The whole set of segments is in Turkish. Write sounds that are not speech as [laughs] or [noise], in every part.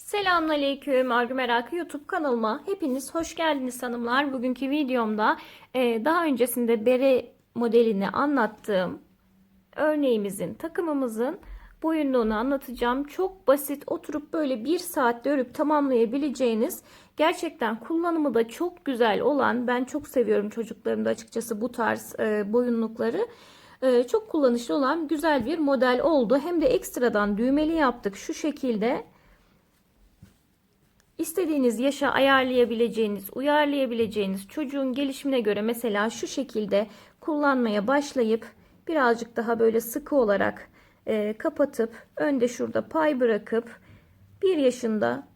Selamünaleyküm Argü Merakı YouTube kanalıma hepiniz hoş geldiniz hanımlar. Bugünkü videomda e, daha öncesinde bere modelini anlattığım örneğimizin takımımızın boyunluğunu anlatacağım. Çok basit oturup böyle bir saatte örüp tamamlayabileceğiniz gerçekten kullanımı da çok güzel olan ben çok seviyorum çocuklarımda açıkçası bu tarz e, boyunlukları. E, çok kullanışlı olan güzel bir model oldu. Hem de ekstradan düğmeli yaptık şu şekilde. İstediğiniz yaşa ayarlayabileceğiniz, uyarlayabileceğiniz çocuğun gelişimine göre mesela şu şekilde kullanmaya başlayıp birazcık daha böyle sıkı olarak e, kapatıp önde şurada pay bırakıp 1 yaşında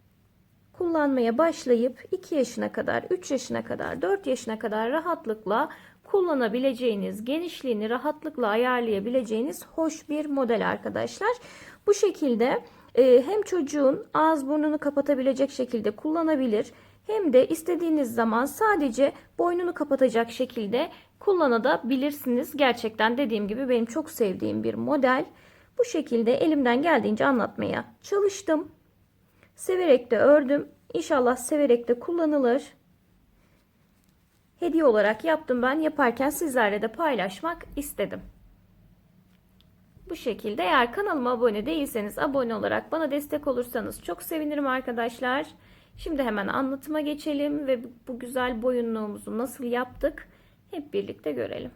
kullanmaya başlayıp 2 yaşına kadar, 3 yaşına kadar, 4 yaşına kadar rahatlıkla kullanabileceğiniz, genişliğini rahatlıkla ayarlayabileceğiniz hoş bir model arkadaşlar. Bu şekilde e, hem çocuğun ağız burnunu kapatabilecek şekilde kullanabilir hem de istediğiniz zaman sadece boynunu kapatacak şekilde kullanabilirsiniz. Gerçekten dediğim gibi benim çok sevdiğim bir model. Bu şekilde elimden geldiğince anlatmaya çalıştım. Severek de ördüm. İnşallah severek de kullanılır. Hediye olarak yaptım ben. Yaparken sizlerle de paylaşmak istedim. Bu şekilde eğer kanalıma abone değilseniz abone olarak bana destek olursanız çok sevinirim arkadaşlar. Şimdi hemen anlatıma geçelim ve bu güzel boyunluğumuzu nasıl yaptık hep birlikte görelim.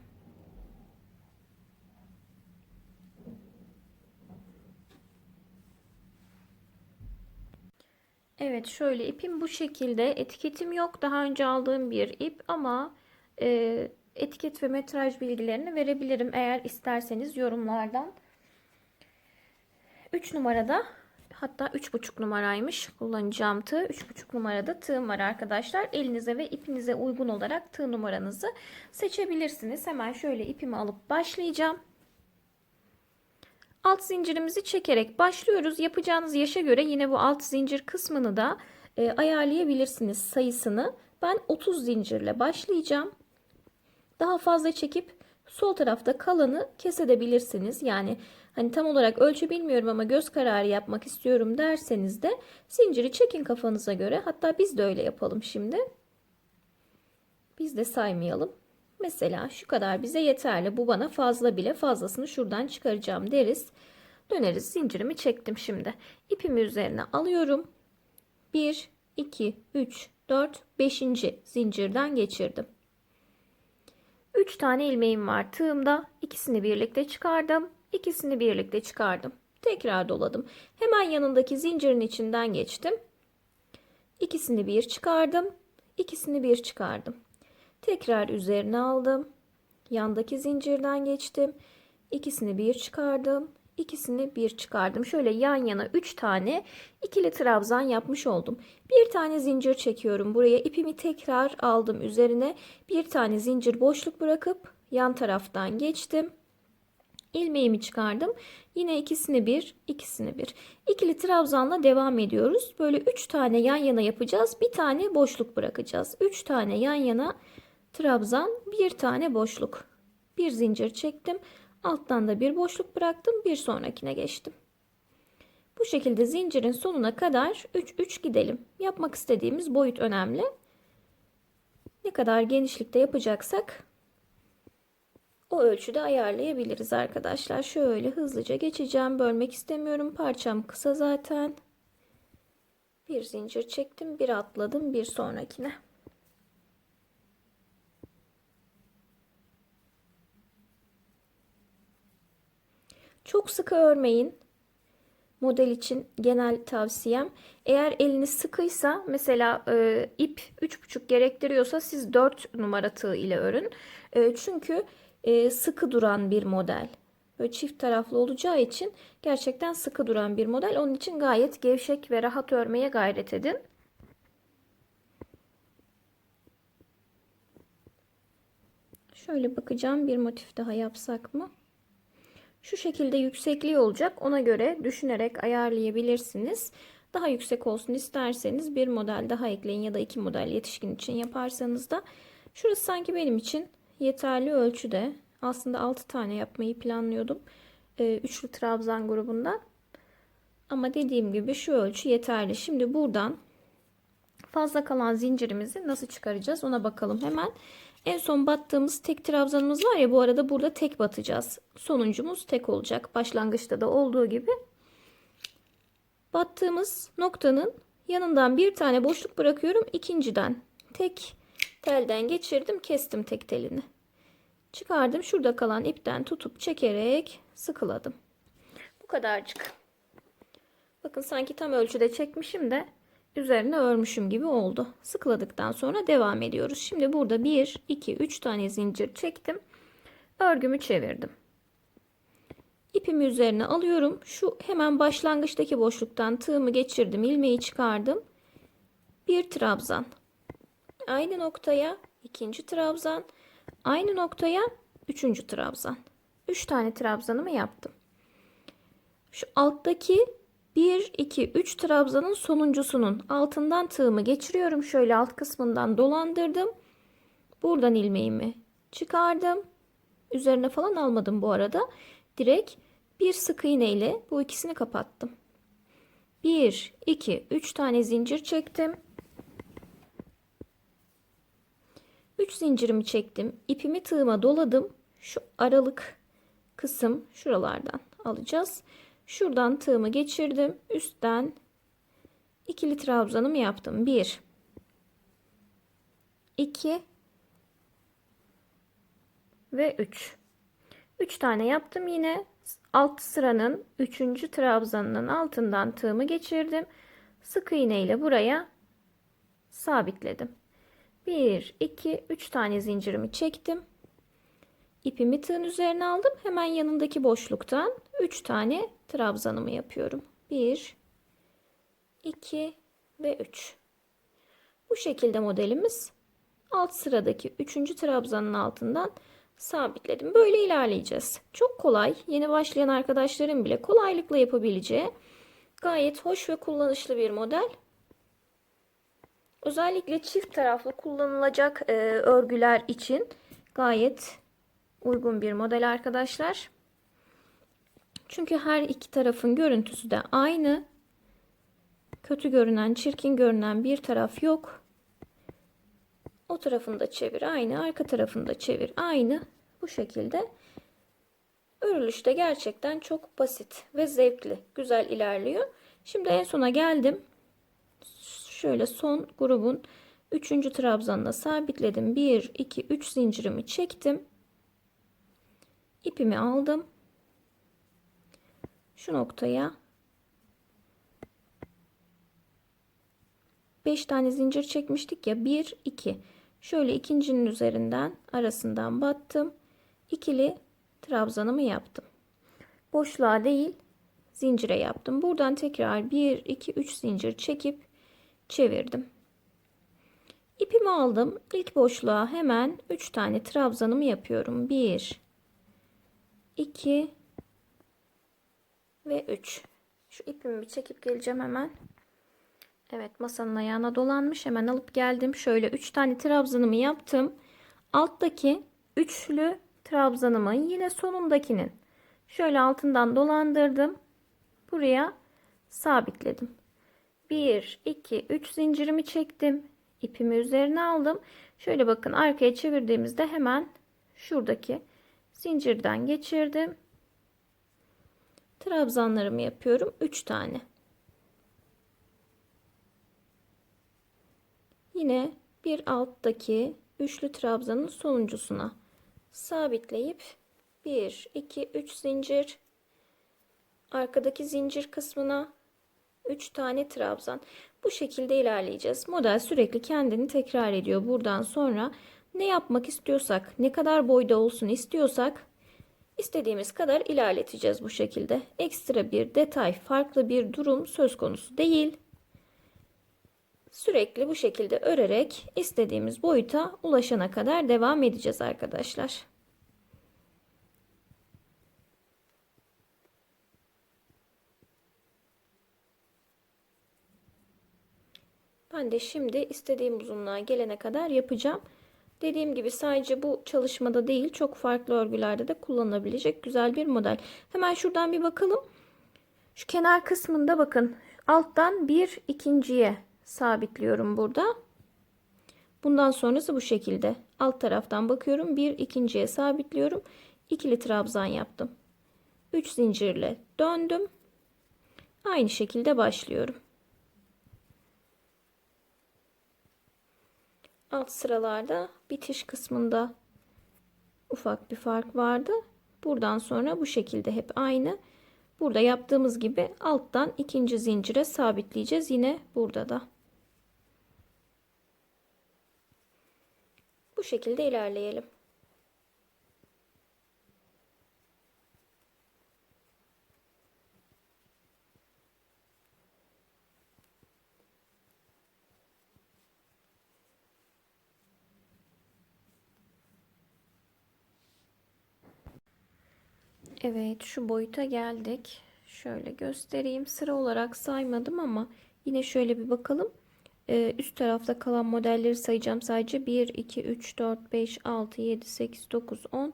Evet şöyle ipim bu şekilde etiketim yok daha önce aldığım bir ip ama e, etiket ve metraj bilgilerini verebilirim eğer isterseniz yorumlardan. 3 numarada hatta 3,5 numaraymış kullanacağım tığ. 3,5 numarada tığım var arkadaşlar. Elinize ve ipinize uygun olarak tığ numaranızı seçebilirsiniz. Hemen şöyle ipimi alıp başlayacağım. Alt zincirimizi çekerek başlıyoruz. Yapacağınız yaşa göre yine bu alt zincir kısmını da e, ayarlayabilirsiniz sayısını. Ben 30 zincirle başlayacağım. Daha fazla çekip sol tarafta kalanı kesebilirsiniz. Yani hani tam olarak ölçü bilmiyorum ama göz kararı yapmak istiyorum derseniz de zinciri çekin kafanıza göre. Hatta biz de öyle yapalım şimdi. Biz de saymayalım. Mesela şu kadar bize yeterli. Bu bana fazla bile fazlasını şuradan çıkaracağım deriz. Döneriz. Zincirimi çektim şimdi. İpimi üzerine alıyorum. 1, 2, 3, 4, 5. zincirden geçirdim. 3 tane ilmeğim var tığımda. İkisini birlikte çıkardım. İkisini birlikte çıkardım. Tekrar doladım. Hemen yanındaki zincirin içinden geçtim. İkisini bir çıkardım. İkisini bir çıkardım. Tekrar üzerine aldım. Yandaki zincirden geçtim. İkisini bir çıkardım. İkisini bir çıkardım. Şöyle yan yana 3 tane ikili trabzan yapmış oldum. Bir tane zincir çekiyorum. Buraya ipimi tekrar aldım üzerine. Bir tane zincir boşluk bırakıp yan taraftan geçtim. İlmeğimi çıkardım. Yine ikisini bir, ikisini bir. İkili trabzanla devam ediyoruz. Böyle 3 tane yan yana yapacağız. Bir tane boşluk bırakacağız. 3 tane yan yana trabzan, bir tane boşluk. Bir zincir çektim. Alttan da bir boşluk bıraktım. Bir sonrakine geçtim. Bu şekilde zincirin sonuna kadar 3 3 gidelim. Yapmak istediğimiz boyut önemli. Ne kadar genişlikte yapacaksak o ölçüde ayarlayabiliriz arkadaşlar. Şöyle hızlıca geçeceğim. Bölmek istemiyorum. Parçam kısa zaten. Bir zincir çektim. Bir atladım. Bir sonrakine. Çok sıkı örmeyin. Model için genel tavsiyem. Eğer eliniz sıkıysa mesela e, ip 3,5 gerektiriyorsa siz 4 numara tığ ile örün. E, çünkü e, sıkı duran bir model. Böyle çift taraflı olacağı için gerçekten sıkı duran bir model. Onun için gayet gevşek ve rahat örmeye gayret edin. Şöyle bakacağım bir motif daha yapsak mı? Şu şekilde yüksekliği olacak. Ona göre düşünerek ayarlayabilirsiniz. Daha yüksek olsun isterseniz bir model daha ekleyin ya da iki model yetişkin için yaparsanız da. Şurası sanki benim için yeterli ölçüde. Aslında 6 tane yapmayı planlıyordum. Ee, üçlü trabzan grubundan. Ama dediğim gibi şu ölçü yeterli. Şimdi buradan fazla kalan zincirimizi nasıl çıkaracağız ona bakalım hemen. En son battığımız tek trabzanımız var ya bu arada burada tek batacağız. Sonuncumuz tek olacak. Başlangıçta da olduğu gibi. Battığımız noktanın yanından bir tane boşluk bırakıyorum. İkinciden tek telden geçirdim kestim tek telini. Çıkardım şurada kalan ipten tutup çekerek sıkıladım. Bu kadarcık. Bakın sanki tam ölçüde çekmişim de üzerine örmüşüm gibi oldu. Sıkıladıktan sonra devam ediyoruz. Şimdi burada 1, 2, 3 tane zincir çektim. Örgümü çevirdim. İpimi üzerine alıyorum. Şu hemen başlangıçtaki boşluktan tığımı geçirdim. ilmeği çıkardım. Bir trabzan. Aynı noktaya ikinci trabzan. Aynı noktaya üçüncü trabzan. Üç tane trabzanımı yaptım. Şu alttaki 1, 2, 3 trabzanın sonuncusunun altından tığımı geçiriyorum. Şöyle alt kısmından dolandırdım. Buradan ilmeğimi çıkardım. Üzerine falan almadım bu arada. Direkt bir sık iğne ile bu ikisini kapattım. 1, 2, 3 tane zincir çektim. 3 zincirimi çektim. İpimi tığıma doladım. Şu aralık kısım şuralardan alacağız. Şuradan tığımı geçirdim. Üstten ikili trabzanımı yaptım. 1 2 ve 3. 3 tane yaptım yine. Alt sıranın 3. trabzanının altından tığımı geçirdim. Sık iğne ile buraya sabitledim. 1 2 3 tane zincirimi çektim. İpimi tığın üzerine aldım. Hemen yanındaki boşluktan 3 tane trabzanımı yapıyorum. 1 2 ve 3. Bu şekilde modelimiz alt sıradaki 3. trabzanın altından sabitledim. Böyle ilerleyeceğiz. Çok kolay. Yeni başlayan arkadaşların bile kolaylıkla yapabileceği gayet hoş ve kullanışlı bir model. Özellikle çift taraflı kullanılacak e, örgüler için gayet uygun bir model arkadaşlar. Çünkü her iki tarafın görüntüsü de aynı. Kötü görünen, çirkin görünen bir taraf yok. O tarafını da çevir aynı, arka tarafını da çevir aynı. Bu şekilde örülüşte gerçekten çok basit ve zevkli, güzel ilerliyor. Şimdi en sona geldim. Şöyle son grubun 3. trabzanına sabitledim. 1 2 3 zincirimi çektim. İpimi aldım. Şu noktaya. 5 tane zincir çekmiştik ya. 1 2 şöyle ikincinin üzerinden arasından battım. İkili trabzanımı yaptım. Boşluğa değil zincire yaptım. Buradan tekrar 1 2 3 zincir çekip çevirdim. İpimi aldım. İlk boşluğa hemen 3 tane trabzanımı yapıyorum. 1 2 ve 3 şu ipimi bir çekip geleceğim hemen Evet masanın ayağına dolanmış. Hemen alıp geldim. Şöyle 3 tane trabzanımı yaptım. Alttaki üçlü trabzanımı yine sonundakinin şöyle altından dolandırdım. Buraya sabitledim. 1 2 3 zincirimi çektim. İpimi üzerine aldım. Şöyle bakın arkaya çevirdiğimizde hemen şuradaki zincirden geçirdim. Trabzanlarımı yapıyorum. 3 tane. Yine bir alttaki üçlü trabzanın sonuncusuna sabitleyip 1 2 3 zincir arkadaki zincir kısmına 3 tane trabzan. Bu şekilde ilerleyeceğiz. Model sürekli kendini tekrar ediyor. Buradan sonra ne yapmak istiyorsak ne kadar boyda olsun istiyorsak istediğimiz kadar ilerleteceğiz bu şekilde ekstra bir detay farklı bir durum söz konusu değil Sürekli bu şekilde örerek istediğimiz boyuta ulaşana kadar devam edeceğiz arkadaşlar. Ben de şimdi istediğim uzunluğa gelene kadar yapacağım. Dediğim gibi sadece bu çalışmada değil çok farklı örgülerde de kullanılabilecek güzel bir model. Hemen şuradan bir bakalım. Şu kenar kısmında bakın alttan bir ikinciye sabitliyorum burada. Bundan sonrası bu şekilde. Alt taraftan bakıyorum. Bir ikinciye sabitliyorum. İkili trabzan yaptım. 3 zincirle döndüm. Aynı şekilde başlıyorum. Alt sıralarda bitiş kısmında ufak bir fark vardı. Buradan sonra bu şekilde hep aynı. Burada yaptığımız gibi alttan ikinci zincire sabitleyeceğiz. Yine burada da. Bu şekilde ilerleyelim. Evet şu boyuta geldik. Şöyle göstereyim. Sıra olarak saymadım ama yine şöyle bir bakalım. Ee, üst tarafta kalan modelleri sayacağım. Sadece 1, 2, 3, 4, 5, 6, 7, 8, 9, 10,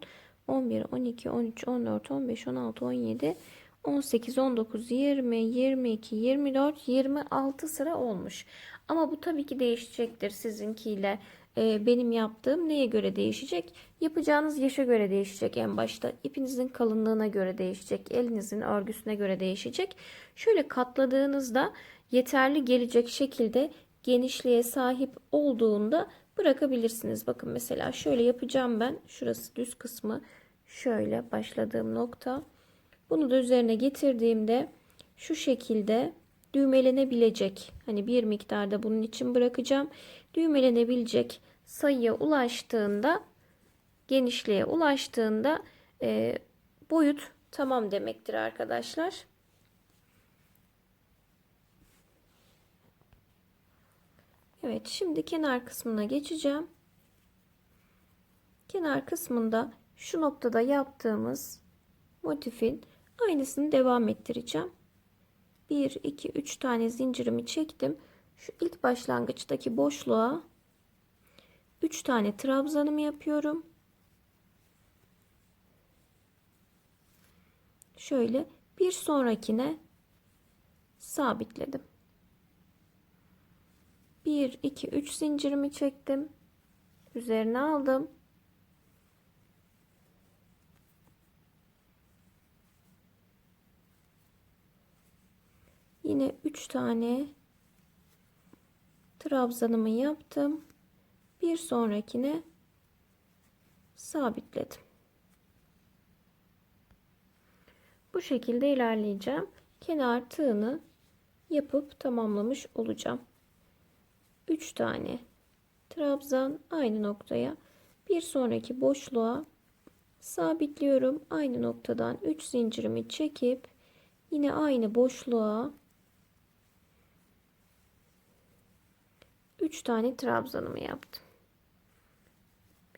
11, 12, 13, 14, 15, 16, 17, 18, 19, 20, 22, 24, 26 sıra olmuş. Ama bu tabii ki değişecektir sizinkiyle e, benim yaptığım neye göre değişecek? Yapacağınız yaşa göre değişecek en başta. İpinizin kalınlığına göre değişecek. Elinizin örgüsüne göre değişecek. Şöyle katladığınızda yeterli gelecek şekilde genişliğe sahip olduğunda bırakabilirsiniz. Bakın mesela şöyle yapacağım ben. Şurası düz kısmı. Şöyle başladığım nokta. Bunu da üzerine getirdiğimde şu şekilde düğmelenebilecek hani bir miktarda bunun için bırakacağım. Düğmelenebilecek sayıya ulaştığında genişliğe ulaştığında e, boyut tamam demektir arkadaşlar. Evet şimdi kenar kısmına geçeceğim. Kenar kısmında şu noktada yaptığımız motifin aynısını devam ettireceğim. 1 2 3 tane zincirimi çektim. Şu ilk başlangıçtaki boşluğa 3 tane trabzanımı yapıyorum. Şöyle bir sonrakine sabitledim. 1 2 3 zincirimi çektim. Üzerine aldım. Yine 3 tane trabzanımı yaptım. Bir sonrakine sabitledim. Bu şekilde ilerleyeceğim. Kenar tığını yapıp tamamlamış olacağım. 3 tane trabzan aynı noktaya bir sonraki boşluğa sabitliyorum. Aynı noktadan 3 zincirimi çekip yine aynı boşluğa 3 tane trabzanımı yaptım.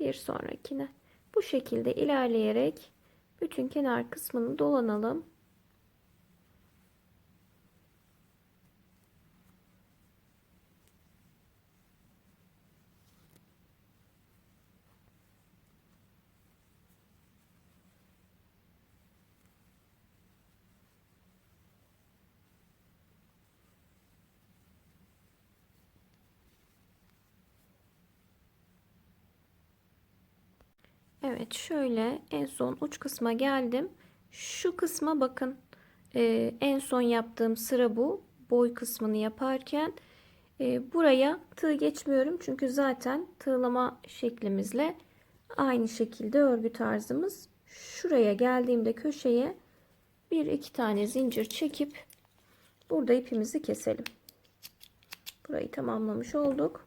Bir sonrakine. Bu şekilde ilerleyerek bütün kenar kısmını dolanalım. Evet şöyle en son uç kısma geldim. Şu kısma bakın. Ee, en son yaptığım sıra bu. Boy kısmını yaparken e, buraya tığ geçmiyorum. Çünkü zaten tığlama şeklimizle aynı şekilde örgü tarzımız. Şuraya geldiğimde köşeye bir iki tane zincir çekip burada ipimizi keselim. Burayı tamamlamış olduk.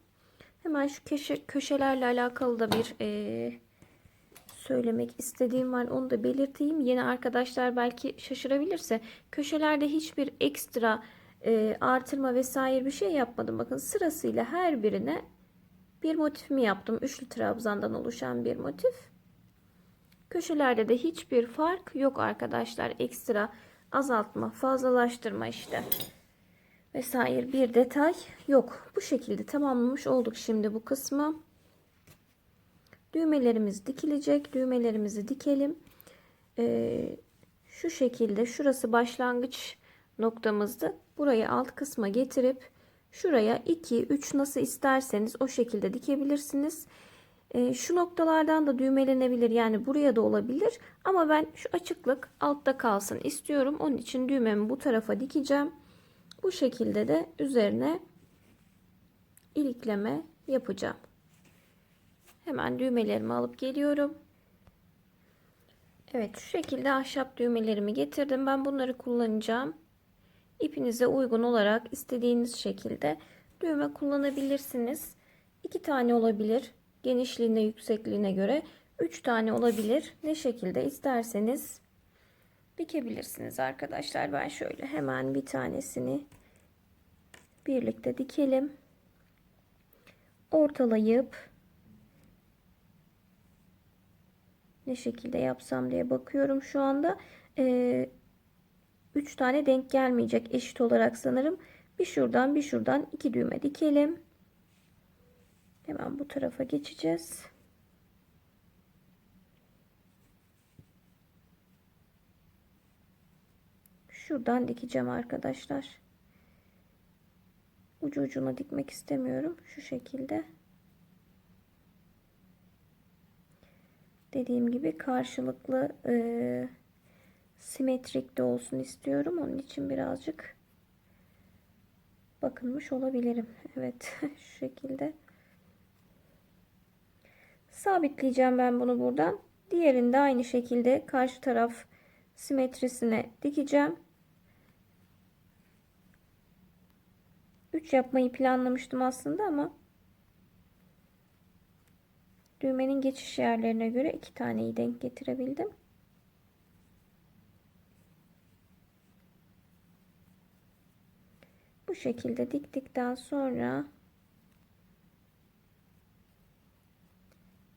Hemen şu köşe, köşelerle alakalı da bir e, söylemek istediğim var. Onu da belirteyim. Yeni arkadaşlar belki şaşırabilirse köşelerde hiçbir ekstra e, artırma vesaire bir şey yapmadım. Bakın sırasıyla her birine bir motifimi yaptım. Üçlü trabzandan oluşan bir motif. Köşelerde de hiçbir fark yok arkadaşlar. Ekstra azaltma, fazlalaştırma işte vesaire bir detay yok. Bu şekilde tamamlamış olduk şimdi bu kısmı. Düğmelerimiz dikilecek. Düğmelerimizi dikelim. Ee, şu şekilde şurası başlangıç noktamızdı. Burayı alt kısma getirip şuraya 2 3 nasıl isterseniz o şekilde dikebilirsiniz. E, şu noktalardan da düğmelenebilir yani buraya da olabilir ama ben şu açıklık altta kalsın istiyorum. Onun için düğmemi bu tarafa dikeceğim. Bu şekilde de üzerine ilikleme yapacağım. Hemen düğmelerimi alıp geliyorum. Evet şu şekilde ahşap düğmelerimi getirdim. Ben bunları kullanacağım. İpinize uygun olarak istediğiniz şekilde düğme kullanabilirsiniz. İki tane olabilir. Genişliğine yüksekliğine göre. Üç tane olabilir. Ne şekilde isterseniz dikebilirsiniz arkadaşlar. Ben şöyle hemen bir tanesini birlikte dikelim. Ortalayıp ne şekilde yapsam diye bakıyorum şu anda. Ee, 3 tane denk gelmeyecek eşit olarak sanırım. Bir şuradan bir şuradan iki düğme dikelim. Hemen bu tarafa geçeceğiz. Şuradan dikeceğim arkadaşlar. Ucu ucuna dikmek istemiyorum. Şu şekilde. Dediğim gibi karşılıklı e, simetrik de olsun istiyorum. Onun için birazcık bakınmış olabilirim. Evet [laughs] şu şekilde. Sabitleyeceğim ben bunu buradan. Diğerini de aynı şekilde karşı taraf simetrisine dikeceğim. 3 yapmayı planlamıştım aslında ama düğmenin geçiş yerlerine göre iki taneyi denk getirebildim. Bu şekilde diktikten sonra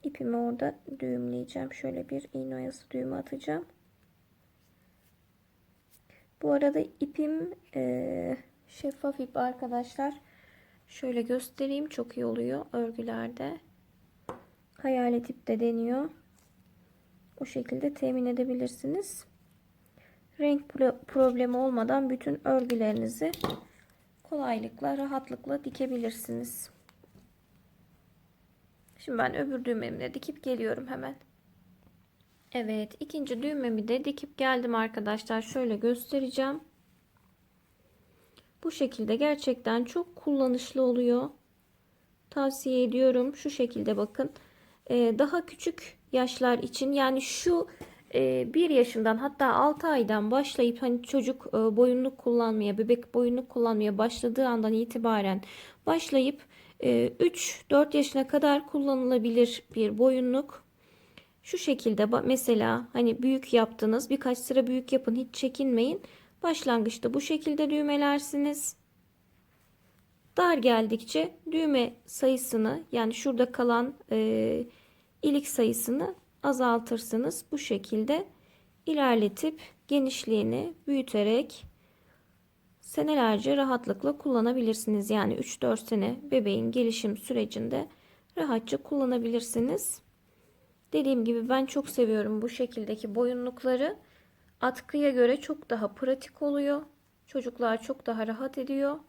ipimi orada düğümleyeceğim. Şöyle bir iğne oyası düğümü atacağım. Bu arada ipim e, şeffaf ip arkadaşlar. Şöyle göstereyim çok iyi oluyor örgülerde. Hayalet ip de deniyor. O şekilde temin edebilirsiniz. Renk problemi olmadan bütün örgülerinizi kolaylıkla, rahatlıkla dikebilirsiniz. Şimdi ben öbür düğmemi dikip geliyorum hemen. Evet, ikinci düğmemi de dikip geldim arkadaşlar. Şöyle göstereceğim. Bu şekilde gerçekten çok kullanışlı oluyor. Tavsiye ediyorum. Şu şekilde bakın. Ee, daha küçük yaşlar için yani şu 1 e, yaşından hatta 6 aydan başlayıp hani çocuk e, boyunluk kullanmaya, bebek boyunluk kullanmaya başladığı andan itibaren başlayıp 3-4 e, yaşına kadar kullanılabilir bir boyunluk. Şu şekilde mesela hani büyük yaptınız birkaç sıra büyük yapın hiç çekinmeyin. Başlangıçta bu şekilde düğmelersiniz. Dar geldikçe düğme sayısını yani şurada kalan e, ilik sayısını azaltırsınız. Bu şekilde ilerletip genişliğini büyüterek senelerce rahatlıkla kullanabilirsiniz. Yani 3-4 sene bebeğin gelişim sürecinde rahatça kullanabilirsiniz. Dediğim gibi ben çok seviyorum bu şekildeki boyunlukları. Atkıya göre çok daha pratik oluyor. Çocuklar çok daha rahat ediyor.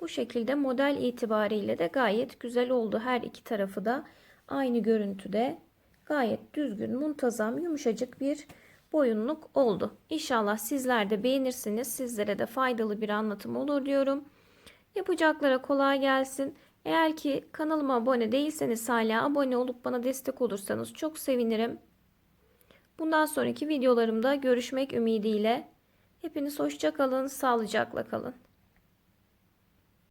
Bu şekilde model itibariyle de gayet güzel oldu. Her iki tarafı da aynı görüntüde gayet düzgün, muntazam, yumuşacık bir boyunluk oldu. İnşallah sizler de beğenirsiniz. Sizlere de faydalı bir anlatım olur diyorum. Yapacaklara kolay gelsin. Eğer ki kanalıma abone değilseniz hala abone olup bana destek olursanız çok sevinirim. Bundan sonraki videolarımda görüşmek ümidiyle. Hepiniz hoşça kalın, sağlıcakla kalın.